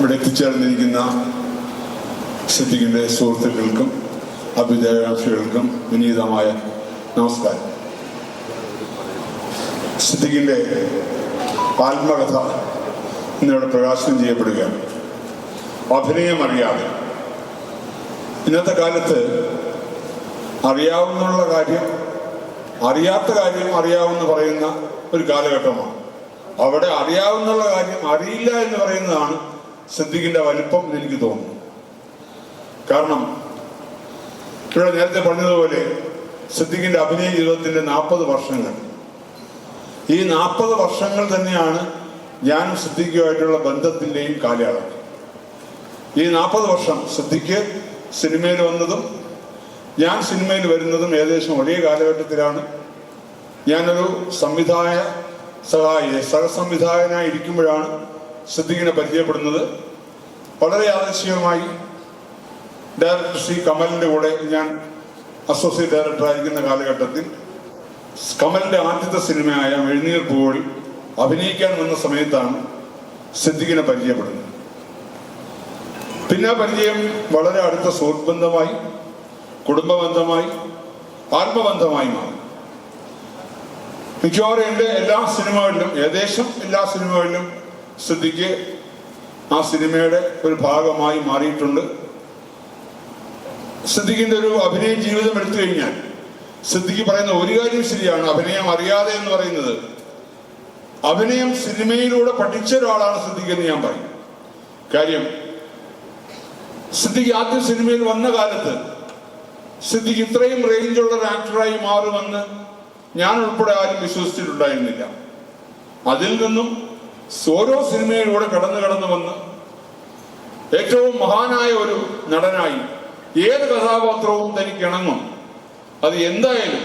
ഇവിടെ എത്തിച്ചേർന്നിരിക്കുന്ന സിദ്ദിഖിന്റെ സുഹൃത്തുക്കൾക്കും അഭ്യുദയകാംക്ഷികൾക്കും വിനീതമായ നമസ്കാരം. സിദ്ദിഖിന്റെ ആത്മകഥ ഇന്നിവിടെ പ്രകാശനം ചെയ്യപ്പെടുകയാണ്. അഭിനയം അറിയാതെ ഇന്നത്തെ കാലത്ത് അറിയാവുന്നുള്ള കാര്യം അറിയാത്ത കാര്യം അറിയാവുന്ന പറയുന്ന ഒരു കാലഘട്ടമാണ്. അവിടെ അറിയാവുന്നുള്ള കാര്യം അറിയില്ല എന്ന് പറയുന്നതാണ് സിദ്ദിഖിന്റെ വലിപ്പം എനിക്ക് തോന്നുന്നു. കാരണം ഇവിടെ നേരത്തെ പറഞ്ഞതുപോലെ സിദ്ദിഖിന്റെ അഭിനയ ജീവിതത്തിന്റെ നാൽപ്പത് വർഷങ്ങൾ. ഈ നാൽപ്പത് വർഷങ്ങൾ തന്നെയാണ് ഞാനും സിദ്ദിഖുമായിട്ടുള്ള ബന്ധത്തിന്റെയും കാലയളവ്. ഈ നാൽപ്പത് വർഷം സിദ്ദിഖ് സിനിമയിൽ വന്നതും ഞാൻ സിനിമയിൽ വരുന്നതും ഏകദേശം ഒരേ കാലഘട്ടത്തിലാണ്. ഞാനൊരു സംവിധായ സഹായി സഹസംവിധായകനായി ഇരിക്കുമ്പോഴാണ് സിദ്ദിഖിനെ പരിചയപ്പെടുന്നത്. വളരെ യാദൃശ്ചികമായി ഡയറക്ടർ ശ്രീ കമലിന്റെ കൂടെ ഞാൻ അസോസിയേറ്റ് ഡയറക്ടറായിരിക്കുന്ന കാലഘട്ടത്തിൽ കമലിന്റെ ആദ്യത്തെ സിനിമയായ എഴുന്നീർ പൂവിൽ അഭിനയിക്കാൻ വന്ന സമയത്താണ് സിദ്ദിഖിനെ പരിചയപ്പെടുന്നത്. പിന്നെ പരിചയം വളരെ അടുത്ത സുഹൃത്ത് ബന്ധമായി കുടുംബബന്ധമായി ആത്മബന്ധമായി മാറി. മിക്കവാറും എന്റെ എല്ലാ സിനിമകളിലും ഏകദേശം എല്ലാ സിനിമകളിലും സിദ്ദിഖ് ആ സിനിമയുടെ ഒരു ഭാഗമായി മാറിയിട്ടുണ്ട്. സിദ്ദിഖിന്റെ ഒരു അഭിനയ ജീവിതം എടുത്തു കഴിഞ്ഞാൽ സിദ്ദിഖ് പറയുന്ന ഒരു കാര്യം ശരിയാണ്. അഭിനയം അറിയാതെ എന്ന് പറയുന്നത് അഭിനയം സിനിമയിലൂടെ പഠിച്ച ഒരാളാണ് സിദ്ദിഖ് എന്ന് ഞാൻ പറയും. കാര്യം സിദ്ദിഖ് ആദ്യം സിനിമയിൽ വന്ന കാലത്ത് സിദ്ദിഖ് ഇത്രയും റേഞ്ചുള്ള ഒരു ആക്ടറായി മാറുമെന്ന് ഞാൻ ഉൾപ്പെടെ ആരും വിശ്വസിച്ചിട്ടുണ്ടായിരുന്നില്ല. അതിൽ നിന്നും ഓരോ സിനിമയിലൂടെ കടന്നു കടന്നു വന്ന് ഏറ്റവും മഹാനായ ഒരു നടനായി ഏത് കഥാപാത്രവും തനിക്ക് ഇണങ്ങും. അത് എന്തായാലും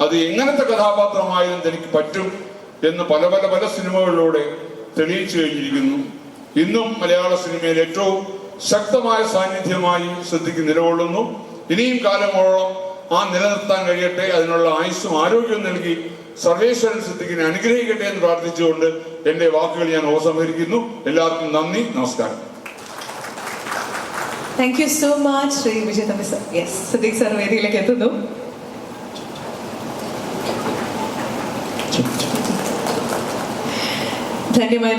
അത് എങ്ങനത്തെ കഥാപാത്രമായാലും തനിക്ക് പറ്റും എന്ന് പല പല പല സിനിമകളിലൂടെ തെളിയിച്ചു കഴിഞ്ഞിരിക്കുന്നു. ഇന്നും മലയാള സിനിമയിൽ ഏറ്റവും ശക്തമായ സാന്നിധ്യമായി ശ്രദ്ധിക്ക് നിലകൊള്ളുന്നു. ഇനിയും കാലങ്ങളോളം ആ നിലനിർത്താൻ കഴിയട്ടെ അതിനുള്ള ആയുസ്സും ആരോഗ്യവും നൽകി സർവേശ്വരൻ സിദ്ധിക്കിനെ അനുഗ്രഹിക്കട്ടെ എന്ന് പ്രാർത്ഥിച്ചുകൊണ്ട് എന്റെ വാക്കുകൾ ഞാൻ ഉപസംഹരിക്കുന്നു എല്ലാവർക്കും നന്ദി നമസ്കാരം. Thank you so much Shri Vijaya Thampi sir yes Siddique sir വേദിയിലേക്ക് എത്തുന്നു. ധന്യമായ